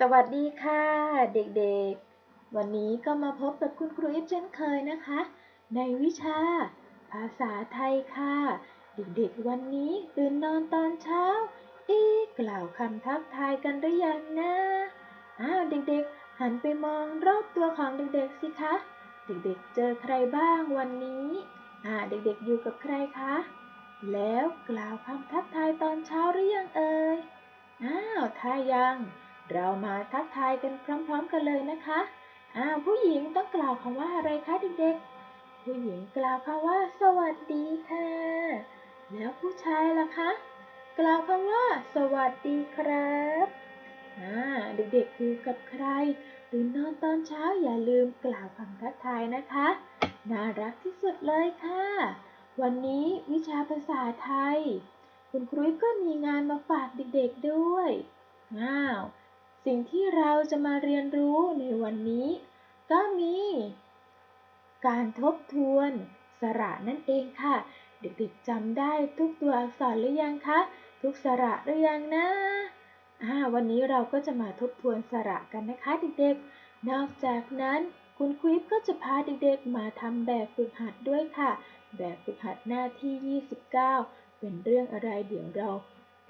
สวัสดีค่ะ เด็กๆ วันนี้ก็มาพบกับคุณครูอิฟเช่นเคยนะคะ ในวิชา ภาษาไทยค่ะ เด็กๆ วันนี้ตื่นนอนตอนเช้า เอ๊กล่าวคำทักทายกันหรือยังนะอ้าวเด็กๆ หันไปมองรอบตัวของเด็กๆสิคะ เด็กๆ เจอใครบ้างวันนี้อ่าเด็กๆ อยู่กับใครคะ แล้วกล่าวคำทักทายตอนเช้าหรือยังเอ่ยอ้าวถ้ายัง เรามาทักทายกันพร้อม ๆ กันเลยนะคะอ้าวผู้หญิงต้องกล่าวคำว่าอะไรคะเด็กๆ ผู้หญิงกล่าวคำว่า สวัสดีค่ะ แล้วผู้ชายล่ะคะ กล่าวคำว่า สวัสดีครับอ่าเด็กๆอยู่กับใครตื่นนอนตอนเช้าอย่าลืมกล่าวคำทักทายนะคะ น่ารักที่สุดเลยค่ะ วันนี้วิชาภาษาไทย คุณครูก็มีงานมาฝากเด็กๆด้วยอ้าว สิ่งที่เราจะมาเรียนรู้ในวันนี้ ก็มี การทบทวนสระนั่นเองค่ะ เด็กๆจำได้ทุกตัวอักษรหรือยังคะ ทุกสระหรือยังนะอ่าวันนี้เราก็จะมาทบทวนสระกันนะคะเด็กๆ นอกจากนั้นคุณควิปก็จะพาเด็กๆ มาทำแบบฝึกหัดด้วยค่ะ แบบฝึกหัดหน้าที่ 29 เป็นเรื่องอะไรเดี๋ยวเรา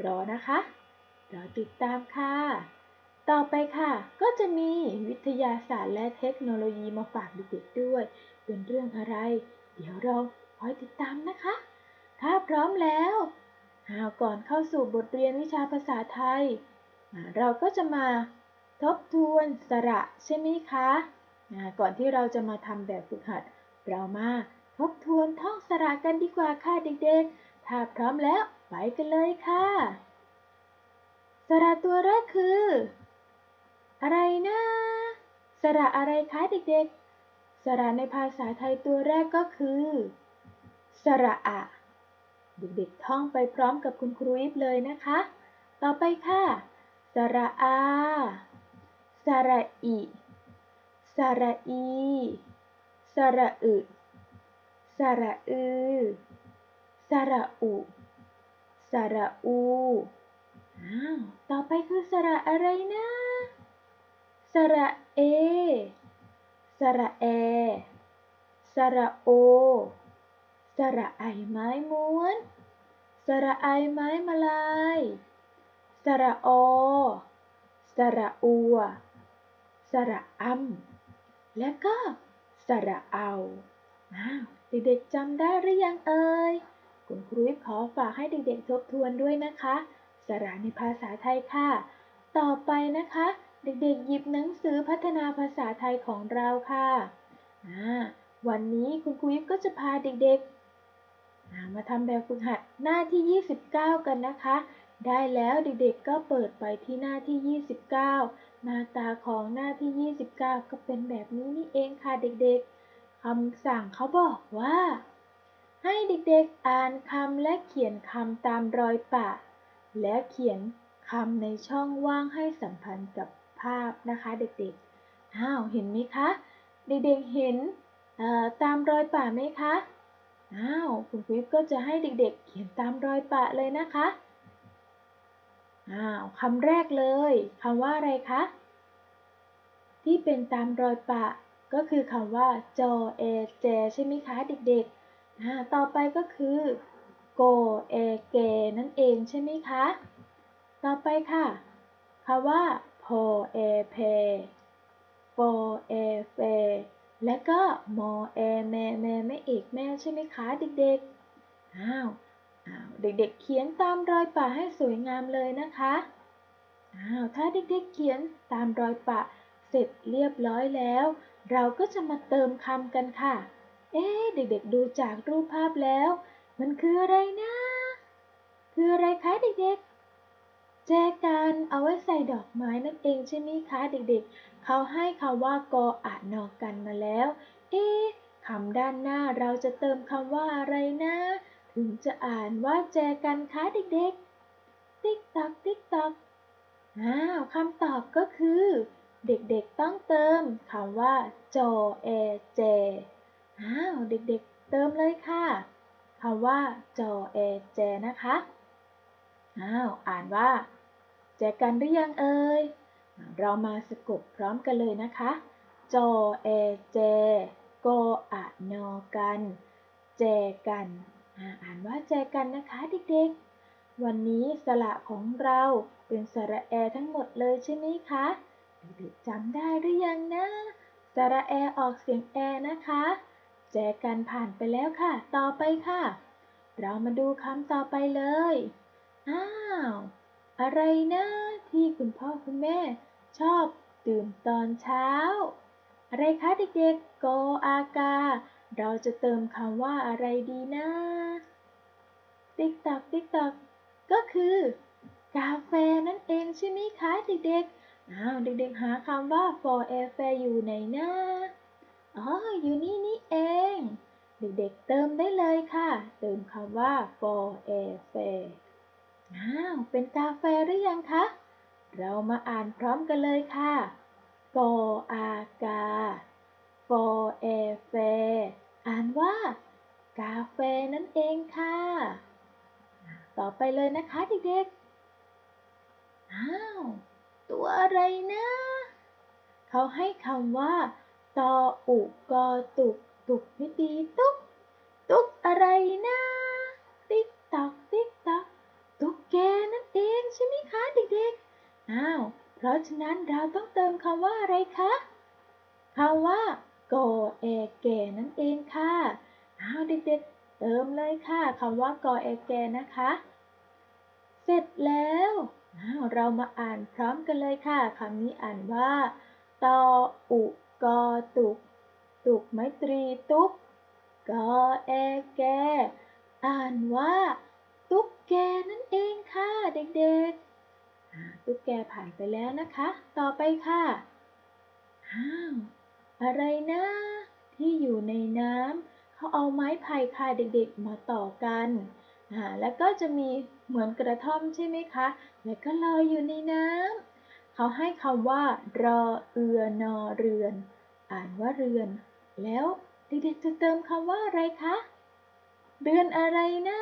รอนะคะ รอติดตามค่ะ ต่อไปค่ะ ก็จะมีวิทยาศาสตร์และเทคโนโลยีมาฝากเด็กๆด้วย เป็นเรื่องอะไร เดี๋ยวเราคอยติดตามนะคะ ถ้าพร้อมแล้วหาก่อนเข้าสู่บทเรียนวิชาภาษาไทย เราก็จะมาทบทวนสระใช่ไหมคะก่อนที่เราจะมาทำแบบฝึกหัด เรามาทบทวนท่องสระกันดีกว่าค่ะเด็กๆ ถ้าพร้อมแล้วไปกันเลยค่ะ สระตัวแรกคือ อะไรนะ สระอะไรคะเด็กๆ สระในภาษาไทยตัวแรกก็คือ สระอะ เด็กๆท่องไปพร้อมกับคุณครูอิฟเลยนะคะ ต่อไปค่ะ สระอา สระอิ สระอี สระอึ สระอือ สระอุ สระอู อ้าว ต่อไปคือสระอะไรนะ ระเอ สระแอ สระโอ สระไอไม้ม้วน สระไอไม้มาลาย สระอ สระอัว สระอำและก็สระเอาอ้าวเด็กๆจำได้หรือยังเอ่ย คุณครูขอฝากให้เด็กๆทบทวนด้วยนะคะ สระในภาษาไทยค่ะ ต่อไปนะคะ เด็กๆ หยิบหนังสือพัฒนาภาษาไทยของเราค่ะวันนี้คุณครูยิปก็จะพาเด็กๆ มาทำแบบฝึกหัดหน้าที่ 29 กันนะคะ ได้แล้วเด็กๆ ก็เปิดไปที่หน้าที่ 29 หน้าตาของหน้าที่ 29 ก็เป็นแบบนี้นี่เองค่ะเด็กๆ คำสั่งเขาบอกว่า ให้เด็กๆ อ่านคำและเขียนคำตามรอยปะ และเขียนคำในช่องว่างให้สัมพันธ์กับ ภาพนะคะเด็กๆ อ้าว เห็นไหมคะ เด็กๆ เห็นตามรอยป่าไหมคะ อ้าว คุณครูก็จะให้เด็กๆ เขียนตามรอยป่าเลยนะคะ อ้าวคำแรกเลยคำว่าอะไรคะ ที่เป็นตามรอยปะก็คือคำว่าจอเอเจใช่ไหมคะเด็กๆอ่าต่อไปก็คือโกเอเกนั่นเองใช่ไหมคะ ต่อไปค่ะคำว่า โพเอเพโฟเอเฟและก็มอแอแม่แม่แม่เอกแม่ใช่ไหมคะเด็กๆ อ้าวอ้าวเด็กๆ เขียนตามรอยปะให้สวยงามเลยนะคะ อ้าวถ้าเด็กๆ เขียนตามรอยปะเสร็จเรียบร้อยแล้ว เราก็จะมาเติมคำกันค่ะ เอ๊เด็กๆ ดูจากรูปภาพแล้ว มันคืออะไรนะ คืออะไรคะเด็กๆ แจกันเอาไว้ใส่ดอกไม้นั่นเองใช่ไหมคะเด็กๆ เขาให้คำว่ากออะนอกันมาแล้ว เอ๊คำด้านหน้าเราจะเติมคำว่าอะไรนะ ถึงจะอ่านว่าแจกันคะเด็กๆ ติ๊กตักติ๊กตักอ้าวคำตอบก็คือ เด็กๆต้องเติมคำว่าจอเอเจอ้าวเด็กๆ เติมเลยค่ะคำว่าจอเอเจนะคะอ้าวอ่านว่า แจกันหรือยังเอ่ย เรามาสะกดพร้อมกันเลยนะคะ จอแอเจกอะนอกัน แจกันอ่าอ่านว่าแจกันนะคะเด็กๆ วันนี้สระของเราเป็นสระแอทั้งหมดเลยใช่ไหมคะ เด็กๆจำได้หรือยังนะสระแอออกเสียงแอนะคะ แจกันผ่านไปแล้วค่ะ ต่อไปค่ะ เรามาดูคำต่อไปเลย อ้าว อะไรนะที่คุณพ่อคุณแม่ ชอบตื่นตอนเช้า อะไรคะเด็กๆโกอากา เราจะเติมคำว่าอะไรดีนะ ติ๊กตอกติ๊กตอกก็คือ กาแฟนั่นเองใช่ไหมคะเด็กๆอ้าวเด็กๆหาคำว่า for a f a อยู่ไหนนะอ๋ออยู่นี่นี่เอง เด็กๆเติมได้เลยค่ะ เติมคำว่า for a f a อ้าว เป็นกาแฟหรือยังคะ เรามาอ่านพร้อมกันเลยค่ะกออากา for a f a อ่านว่า กาแฟนั่นเองค่ะ ต่อไปเลยนะคะเด็กๆ อ้าว ตัวอะไรนะ เขาให้คำว่า ตออุกอตุกตุกไม่ตีตุกตุกอะไรนะ ติ๊กตอกติ๊กตอกตุ๊ก แกนั่นเองใช่ไหมคะเด็กๆ อ้าว เพราะฉะนั้นเราต้องเติมคำว่าอะไรคะคำว่าโกเอเกนั่นเองค่ะ อ้าวเด็กๆ เติมเลยค่ะคำว่ากอเอเกนะคะ เสร็จแล้วอ้าวเรามาอ่านพร้อมกันเลยค่ะคำนี้อ่านว่าตออุกอตุก ตุกไมตรีตุกกอแอแกอ่านว่า แกนั่นเองค่ะเด็กๆตุ๊กแกผ่านไปแล้วนะคะ ต่อไปค่ะ อ้าว อะไรนะ ที่อยู่ในน้ำเขาเอาไม้ไผ่ค่ะเด็กๆ มาต่อกันอ่าแล้วก็จะมีเหมือนกระท่อมใช่ไหมคะ แล้วก็ลอยอยู่ในน้ำเขาให้คำว่ารอเอือนอเรือน อ่านว่าเรือน แล้วเด็กๆจะเติมคำว่าอะไรคะ เรือนอะไรนะ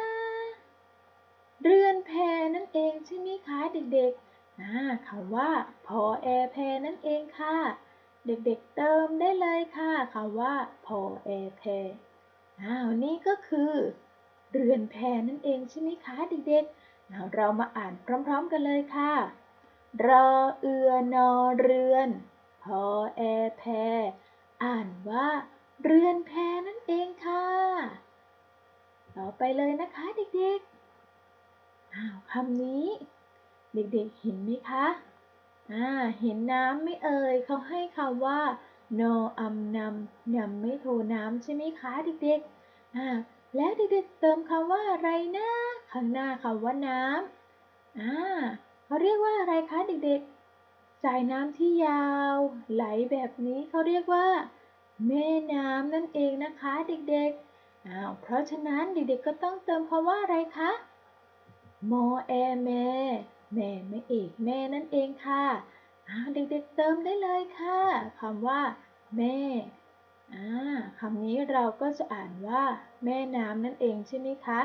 เรือนแพนั่นเองใช่ไหมคะเด็กๆอ่าคำว่า พอแอแพนั่นเองค่ะ เด็กๆเติมได้เลยค่ะคำว่า พอแอแพอ้าวนี่ก็คือ เรือนแพนั่นเองใช่ไหมคะเด็กๆเเรามาอ่านพร้อมๆกันเลยค่ะรอเอือนอเรือน พอแอแพ อ่านว่า เรือนแพนั่นเองค่ะ ต่อไปเลยนะคะเด็กๆ อ้าวคำนี้ เด็กๆเห็นไหมคะอ่าเห็นน้ำไม่เอ่ยเขาให้คำว่านออำนำนำไม่โทน้ำใช่ไหมคะเด็กๆอ่าแล้วเด็กๆเติมคำว่าอะไรนะข้างหน้าคำว่าน้ำอ่าเขาเรียกว่าอะไรคะเด็กๆ สายน้ำที่ยาว ไหลแบบนี้เขาเรียกว่า แม่น้ำนั่นเองนะคะ เด็กๆอ้าวเพราะฉะนั้นเด็กๆก็ต้องเติมคำว่าอะไรคะ มอแอแม่แม่ไม่เอกแม่นั่นเองค่ะเด็กๆเติมได้เลยค่ะคำว่า แม่คำนี้เราก็จะอ่านว่า แม่น้ำนั่นเองใช่ไหมคะ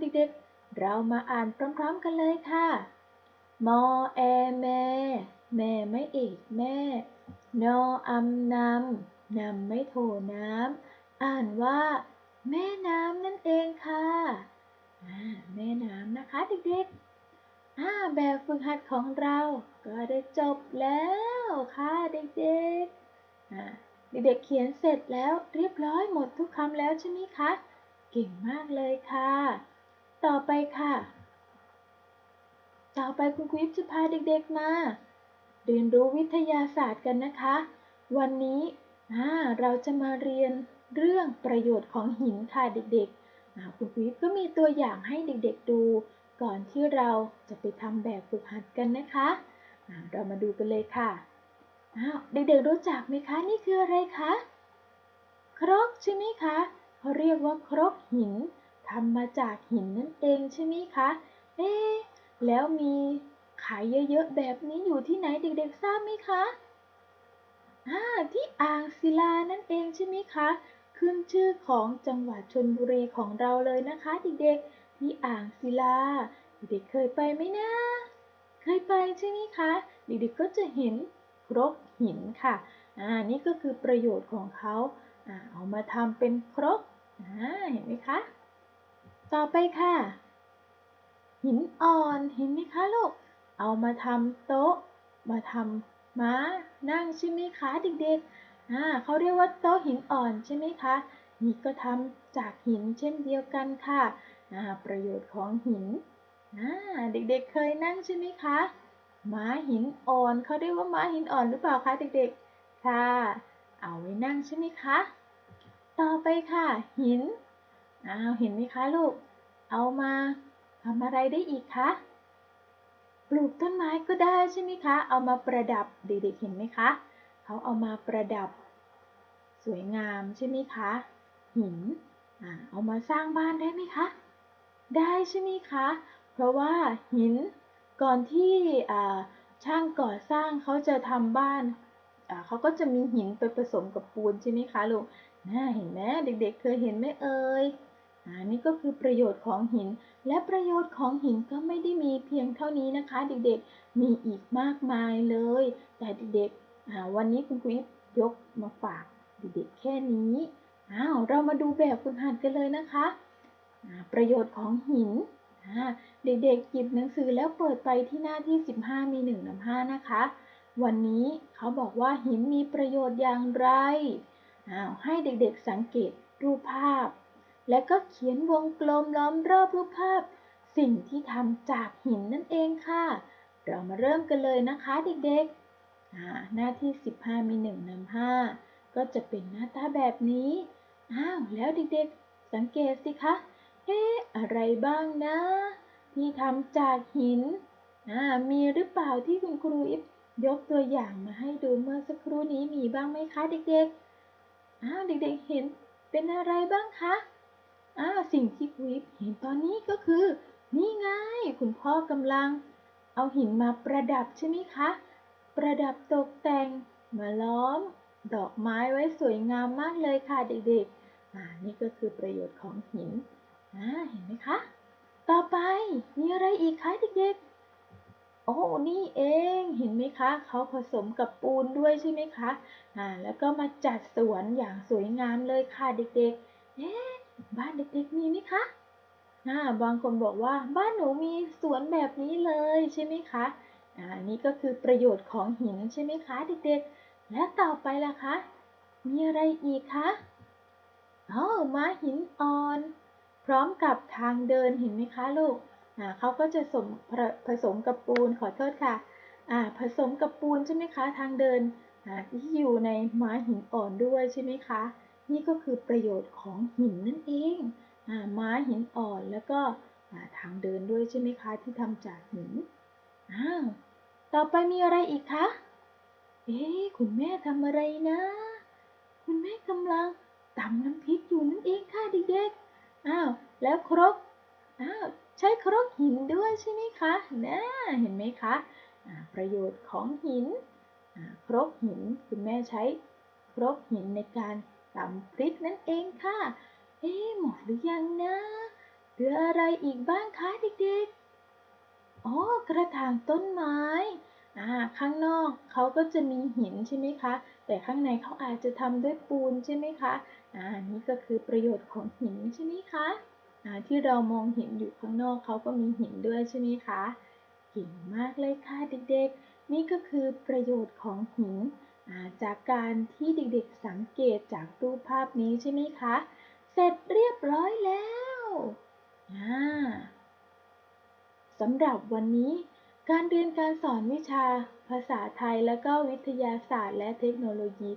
เด็กๆ เรามาอ่านพร้อมๆกันเลยค่ะ มอแอแม่ แม่ไม่เอกแม่ นออำนำนำไม่โทน้ำอ่านว่า แม่น้ำนั่นเองค่ะ แม่น้ำนะคะเด็กๆแบบฝึกหัดของเราก็ได้จบแล้วค่ะเด็กๆเด็กๆเขียนเสร็จแล้วเรียบร้อยหมดทุกคำแล้วใช่ไหมคะ เก่งมากเลยค่ะ ต่อไปค่ะ ต่อไปคุณครูจะพาเด็กๆมา เรียนรู้วิทยาศาสตร์กันนะคะ วันนี้เราจะมาเรียนเรื่องประโยชน์ของหินค่ะเด็กๆ อ่าคุณครูก็มีตัวอย่างให้เด็กๆดู ก่อนที่เราจะไปทำแบบฝึกหัดกันนะคะเรามาดูกันเลยค่ะเด็กๆรู้จักไหมคะ นี่คืออะไรคะ ครกใช่ไหมคะเขาเรียกว่าครกหินทำมาจากหินนั่นเองใช่ไหมคะ เอ๊แล้วมีขายเยอะๆแบบนี้อยู่ที่ไหนเด็กๆทราบไหมคะอ่าที่อ่างศิลานั่นเองใช่ไหมคะ ขึ้นชื่อของจังหวัดชลบุรีของเราเลยนะคะเด็กๆ ที่อ่างศิลา เด็กๆเคยไปไหมนะ เคยไปใช่ไหมคะ เด็กๆก็จะเห็นครกหินค่ะ อ่า นี่ก็คือประโยชน์ของเขา อ่า เอามาทำเป็นครก อ่า เห็นไหมคะ ต่อไปค่ะ หินอ่อน เห็นไหมคะลูก เอามาทำโต๊ะ มาทำม้านั่งใช่ไหมคะเด็กๆ อ่าเขาเรียกว่าโต๊ะหินอ่อนใช่ไหมคะ นี่ก็ทำจากหินเช่นเดียวกันค่ะอ่าประโยชน์ของหินอ่าเด็กๆเคยนั่งใช่ไหมคะ ม้าหินอ่อนเขาเรียกว่าม้าหินอ่อนหรือเปล่าคะเด็กๆ ค่ะ เอาไว้นั่งใช่ไหมคะ ต่อไปค่ะ หินอ้าวเห็นไหมคะลูก เอามาทำอะไรได้อีกคะ ปลูกต้นไม้ก็ได้ใช่ไหมคะ เอามาประดับเด็กๆเห็นไหมคะ เขาเอามาประดับ สวยงามใช่ไหมคะ หินอ่าเอามาสร้างบ้านได้ไหมคะ ได้ใช่ไหมคะ เพราะว่าหินก่อนที่ช่างก่อสร้างเขาจะทำบ้านเขาก็จะมีหินไปผสมกับปูนใช่ไหมคะลูกน่าเห็นไหมเด็กๆเคยเห็นไหมเอ่ยอ่านี่ก็คือประโยชน์ของหิน และประโยชน์ของหินก็ไม่ได้มีเพียงเท่านี้นะคะ เด็กๆ มีอีกมากมายเลย แต่เด็กๆวันนี้คุณครูยกมาฝาก เด็กๆแค่นี้อ้าวเรามาดูแบบฝึกหัดกันเลยนะคะประโยชน์ของหิน เด็กๆหยิบหนังสือแล้วเปิดไปที่หน้าที่ 15 มี1นำ5นะคะ วันนี้เขาบอกว่าหินมีประโยชน์อย่างไรอ้าวให้เด็กๆสังเกตรูปภาพ และก็เขียนวงกลมล้อมรอบรูปภาพ สิ่งที่ทำจากหินนั่นเองค่ะ เรามาเริ่มกันเลยนะคะเด็กๆหน้าที่ 15 มี1นำ5 ก็จะเป็นหน้าตาแบบนี้ อ้าว แล้วเด็กๆ สังเกตสิคะ เอ๊ะ อะไรบ้างนะ ที่ทำจากหิน อ่า มีหรือเปล่าที่คุณครูอิฟยกตัวอย่างมาให้ดูเมื่อสักครู่นี้มีบ้างไหมคะเด็กๆ อ้าว เด็กๆ เห็นเป็นอะไรบ้างคะ อ้าว สิ่งที่ครูอิฟเห็นตอนนี้ก็คือ นี่ไง คุณพ่อกำลัง เอาหินมาประดับใช่ไหมคะ ประดับตกแต่ง มาล้อม ดอกไม้ไว้สวยงามมากเลยค่ะเด็กๆอ่านี่ก็คือประโยชน์ของหินอ่าเห็นไหมคะ ต่อไปมีอะไรอีกคะเด็กๆ โอ้ นี่เอง เห็นไหมคะ เขาผสมกับปูนด้วยใช่ไหมคะอ่าแล้วก็มาจัดสวนอย่างสวยงามเลยค่ะเด็กๆ เอ๊ะ บ้านเด็กๆมีไหมคะอ่าบางคนบอกว่าบ้านหนูมีสวนแบบนี้เลยใช่ไหมคะอ่านี่ก็คือประโยชน์ของหินใช่ไหมคะเด็กๆ และต่อไปล่ะคะ มีอะไรอีกคะอ๋อม้าหินอ่อน พร้อมกับทางเดินเห็นไหมคะลูกอ่าเขาก็จะสมผผสมกับปูนขอโทษค่ะอ่าผสมกับปูนใช่ไหมคะทางเดินอ่าที่อยู่ในม้าหินอ่อนด้วยใช่ไหมคะ นี่ก็คือประโยชน์ของหินนั่นเองอ่าม้าหินอ่อนแล้วก็อ่าทางเดินด้วยใช่ไหมคะที่ทำจากหินอ้าวต่อไปมีอะไรอีกคะ เอ๊ะคุณแม่ทำอะไรนะ คุณแม่กำลังตำน้ำพริกอยู่นั่นเองค่ะเด็กๆ อ้าว แล้วครก อ้าว ใช้ครกหินด้วยใช่ไหมคะน่าเห็นไหมคะอ่าประโยชน์ของหิน ครกหิน คุณแม่ใช้ครกหินในการตำพริกนั่นเองค่ะ เอ๊ะหมดหรือยังนะเหลืออะไรอีกบ้างคะเด็กๆ อ๋อกระถางต้นไม้ อ่าข้างนอกเขาก็จะมีหินใช่ไหมคะ แต่ข้างในเขาอาจจะทำด้วยปูนใช่ไหมคะอ่านี่ก็คือประโยชน์ของหินใช่ไหมคะอ่าที่เรามองเห็นอยู่ข้างนอกเขาก็มีหินด้วยใช่ไหมคะเก่งมากเลยค่ะเด็กๆ นี่ก็คือประโยชน์ของหินจากการที่เด็กๆสังเกตจากรูปภาพนี้ใช่ไหมคะ เสร็จเรียบร้อยแล้วสำหรับวันนี้ การเรียนการสอนวิชาภาษาไทยและก็วิทยาศาสตร์ และเทคโนโลยี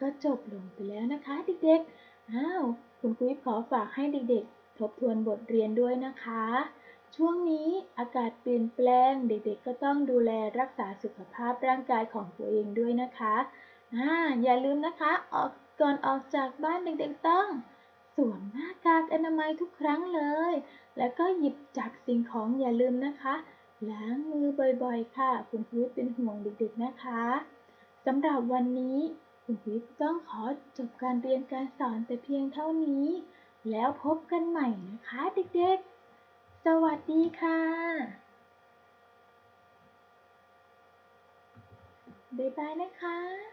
ก็จบลงไปแล้วนะคะเด็กๆ อ้าว คุณครูขอฝากให้เด็กๆ ทบทวนบทเรียนด้วยนะคะ ช่วงนี้อากาศเปลี่ยนแปลง เด็กๆ ก็ต้องดูแลรักษาสุขภาพร่างกายของตัวเองด้วยนะคะอ่าอย่าลืมนะคะ ออกก่อนออกจากบ้านเด็กๆต้อง สวมหน้ากากอนามัยทุกครั้งเลย แล้วก็หยิบจับสิ่งของอย่าลืมนะคะ ล้างมือบ่อยๆ ค่ะ คุณพีทเป็นห่วงเด็กๆ นะคะสำหรับวันนี้คุณพีทต้องขอจบการเรียนการสอนแต่เพียงเท่านี้ แล้วพบกันใหม่นะคะเด็กๆ สวัสดีค่ะบ๊ายบายนะคะ